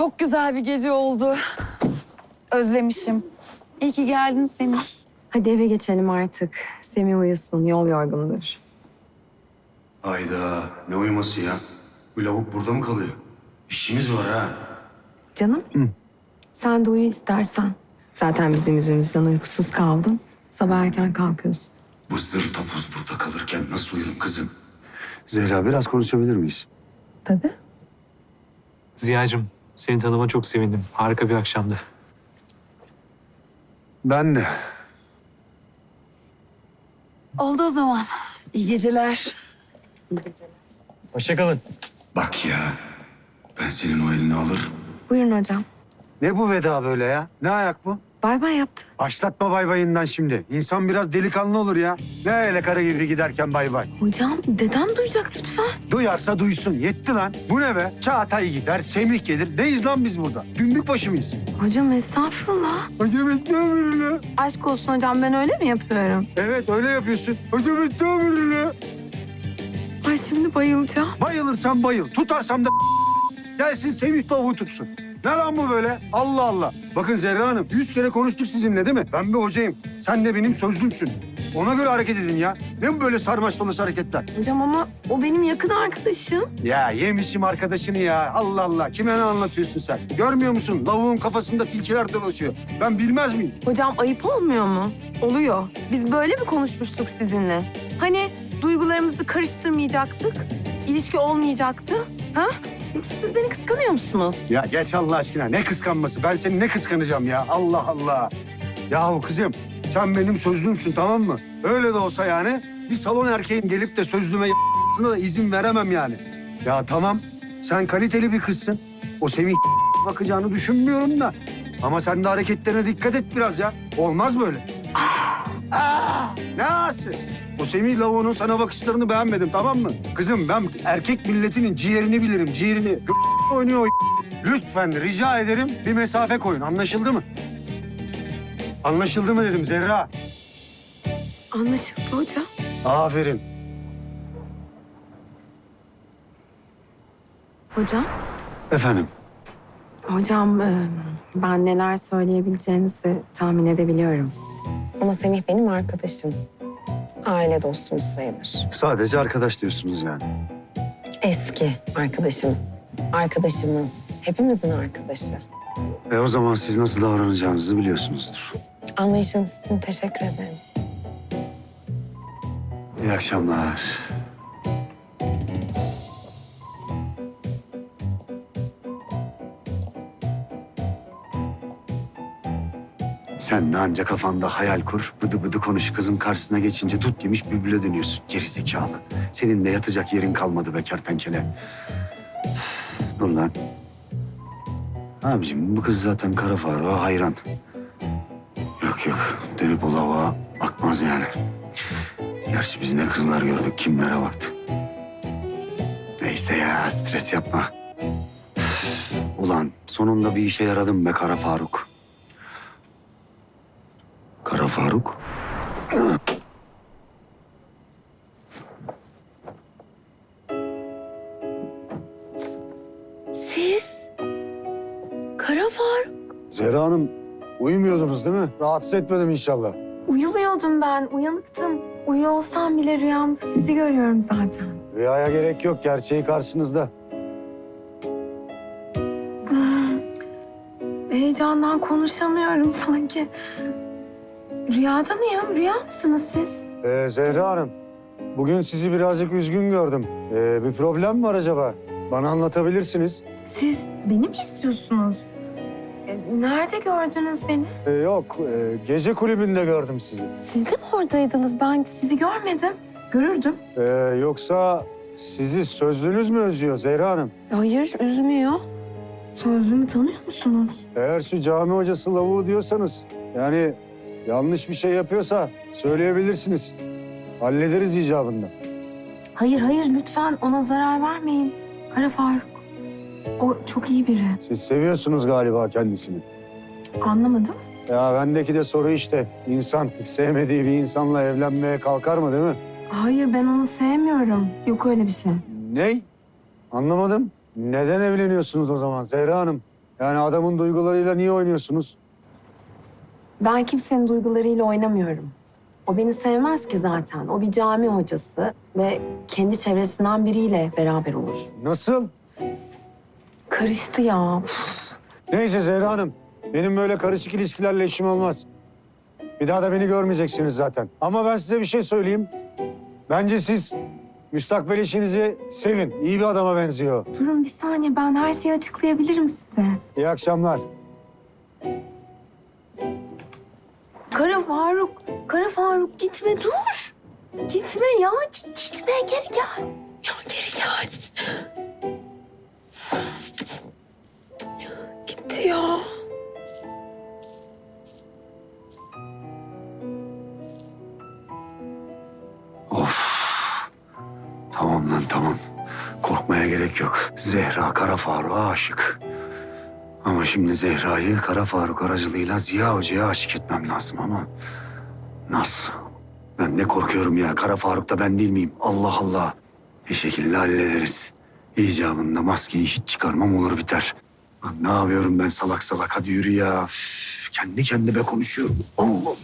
Çok güzel bir gece oldu. Özlemişim. İyi ki geldin Semih. Hadi eve geçelim artık. Semih uyusun, yol yorgundur. Hayda ne uyuması ya? Bu lavuk burada mı kalıyor? İşimiz var ha. Canım, sen de uyu istersen. Zaten bizim yüzümüzden uykusuz kaldın. Sabah erken kalkıyorsun. Bu zır tapuz burada kalırken nasıl uyurum kızım? Zehra biraz konuşabilir miyiz? Tabii. Ziya'cığım seni tanıma çok sevindim. Harika bir akşamdı. Ben de. Oldu o zaman. İyi geceler. Hoşçakalın. Bak ya ben senin o elini alır. Buyurun hocam. Ne bu veda böyle ya? Ne ayak bu? Bay bay yaptı. Başlatma bay bayından şimdi. İnsan biraz delikanlı olur ya. Ne öyle kara gibi giderken bay bay. Hocam, dedem duyacak lütfen. Duyarsa duysun. Yetti lan. Bu ne be? Çağatay gider, Semih gelir. Neyiz lan biz burada? Günlük başı mıyız? Hocam estağfurullah. Hocam estağfurullah. Aşk olsun hocam, ben öyle mi yapıyorum? Evet öyle yapıyorsun. Hocam estağfurullah. Ay şimdi bayılacağım. Bayılırsan bayıl. Tutarsam da gelsin Semih lavuğu tutsun. Ne lan bu böyle? Allah Allah. Bakın Zerra Hanım, yüz kere konuştuk sizinle değil mi? Ben bir hocayım. Sen de benim sözlümsün. Ona göre hareket edin ya. Ne bu böyle sarmaş dolaş hareketler? Hocam ama o benim yakın arkadaşım. Ya yemişim arkadaşını ya. Allah Allah. Kime ne anlatıyorsun sen? Görmüyor musun? Lavuğun kafasında tilkiler dolaşıyor. Ben bilmez miyim? Hocam ayıp olmuyor mu? Oluyor. Biz böyle mi konuşmuştuk sizinle? Hani duygularımızı karıştırmayacaktık, ilişki olmayacaktı. Ha? Yoksa siz beni kıskanıyor musunuz? Ya geç Allah aşkına. Ne kıskanması? Ben seni ne kıskanacağım ya? Allah Allah. Yahu kızım sen benim sözlümsün tamam mı? Öyle de olsa yani bir salon erkeğin gelip de sözlüme da izin veremem yani. Ya tamam sen kaliteli bir kızsın. O Semih bakacağını düşünmüyorum da. Ama sen de hareketlerine dikkat et biraz ya. Olmaz böyle. Ah, ne ağası? O Semih lavuğunun sana bakışlarını beğenmedim tamam mı? Kızım ben erkek milletinin ciğerini bilirim ciğerini. Oynuyor Lütfen rica ederim bir mesafe koyun anlaşıldı mı? Anlaşıldı mı dedim Zerra. Anlaşıldı hocam. Aferin. Hocam? Efendim? Hocam e, ben neler söyleyebileceğinizi tahmin edebiliyorum. Ama Semih benim arkadaşım. Aile dostumuz sayılır. Sadece arkadaş diyorsunuz yani. Eski arkadaşım. Arkadaşımız. Hepimizin arkadaşı. E o zaman siz nasıl davranacağınızı biliyorsunuzdur. Anlayışınız için teşekkür ederim. İyi akşamlar. Sen de anca kafanda hayal kur, bıdı bıdı konuş kızın karşısına geçince tut yemiş bülbüle dönüyorsun. Geri zekalı. Senin de yatacak yerin kalmadı be kertenkele. Üf, Dur lan. Abicim bu kız zaten kara Faruk'a hayran. Yok yok dönüp o lavuğa bakmaz yani. Gerçi biz ne kızlar gördük, kimlere baktık. Neyse ya, stres yapma. Ulan sonunda bir işe yaradım be Kara Faruk. Kara Faruk? Siz? Kara Faruk. Zehra Hanım, uyumuyordunuz değil mi? Rahatsız etmedim inşallah. Uyumuyordum ben, uyanıktım. Uyuyor olsam bile rüyamda sizi görüyorum zaten. Rüyaya gerek yok, gerçeği karşınızda. Hmm. Heyecandan konuşamıyorum sanki. Rüyada mıyım? Rüya mısınız siz? Ee, Zehra Hanım, bugün sizi birazcık üzgün gördüm. Ee, bir problem mi var acaba? Bana anlatabilirsiniz. Siz beni mi istiyorsunuz? E, Nerede gördünüz beni? Ee, yok, e, gece kulübünde gördüm sizi. Siz de mi oradaydınız? Ben sizi görmedim. Görürdüm. Ee, yoksa sizi sözlünüz mü özlüyor Zehra Hanım? Hayır, üzmüyor. Sözlüğümü tanıyor musunuz? Eğer şu cami hocası lavuğu diyorsanız, yani yanlış bir şey yapıyorsa söyleyebilirsiniz. Hallederiz icabında. Hayır, hayır. Lütfen ona zarar vermeyin. Kara Faruk. O çok iyi biri. Siz seviyorsunuz galiba kendisini. Anlamadım. Ya bendeki de soru işte. İnsan hiç sevmediği bir insanla evlenmeye kalkar mı değil mi? Hayır, ben onu sevmiyorum. Yok öyle bir şey. Ney? Anlamadım. Neden evleniyorsunuz o zaman Zehra Hanım? Yani adamın duygularıyla niye oynuyorsunuz? Ben kimsenin duygularıyla oynamıyorum. O beni sevmez ki zaten. O bir cami hocası ve kendi çevresinden biriyle beraber olur. Nasıl? Karıştı ya. Neyse Zehra Hanım. Benim böyle karışık ilişkilerle işim olmaz. Bir daha da beni görmeyeceksiniz zaten. Ama ben size bir şey söyleyeyim. Bence siz müstakbel eşinizi sevin. İyi bir adama benziyor. Durun bir saniye ben her şeyi açıklayabilirim size. İyi akşamlar. Gitme dur. Gitme ya, git- gitme geri gel. Ya geri gel. Gitti ya. Tamam lan tamam. Korkmaya gerek yok. Zehra Kara Faruk'a aşık. Ama şimdi Zehra'yı Kara Faruk aracılığıyla Ziya Hoca'ya aşık etmem lazım ama... Nasıl? Ben ne korkuyorum ya. Kara Faruk da ben değil miyim? Allah Allah. Bir şekilde hallederiz. İcabında maskeyi hiç çıkarmam olur biter. Ne yapıyorum ben salak salak? Hadi yürü ya. Üf, kendi kendime konuşuyorum. Allah.